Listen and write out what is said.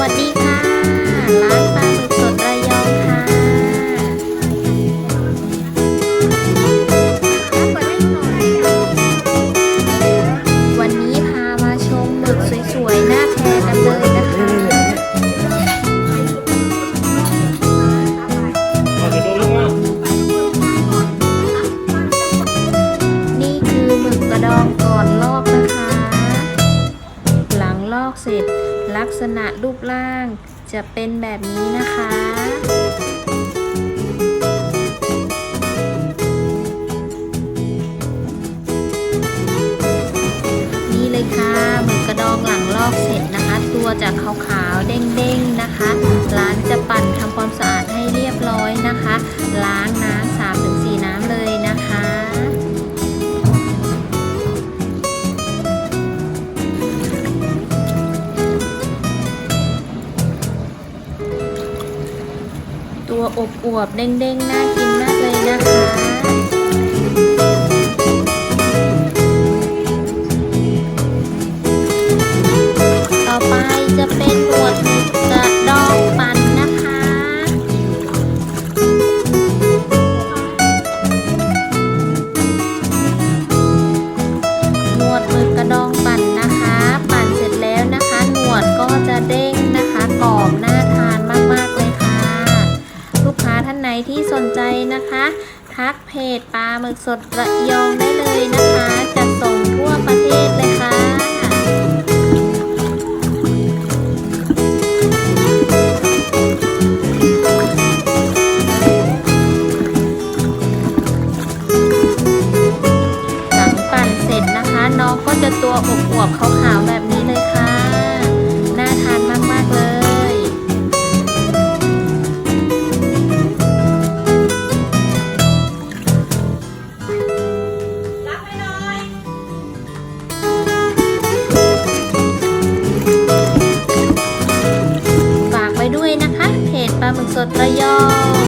วัสดีค่ะ ร้านปลาหมึกสดระยองค่ะวันนี้พามาชมหมึกสวยๆ หน้าแพกันเลยนะคะ นี่คือหมึกกระดองก่อนลอกนะคะ หลังลอกเสร็จ ลักษณะรูปร่างจะเป็นแบบนี้นะคะ นี่เลยค่ะหมึกกระดองหลังลอกเสร็จนะคะ ตัวจะขาวๆเด้งๆนะคะ ร้านจะปั่นทำความสะอาดให้เรียบร้อยนะคะ ล้างน้ำ ตัวอบอวบเด้งๆน่ากินมากเลยนะคะ ที่สนใจนะคะ ทักเพจปลาหมึกสดระยองได้เลยนะคะจะส่งทั่วประเทศเลยค่ะหลังปั่นเสร็จนะคะน้องก็จะตัวอบอวบขาวๆแบบ ลาหมึกสดระยอง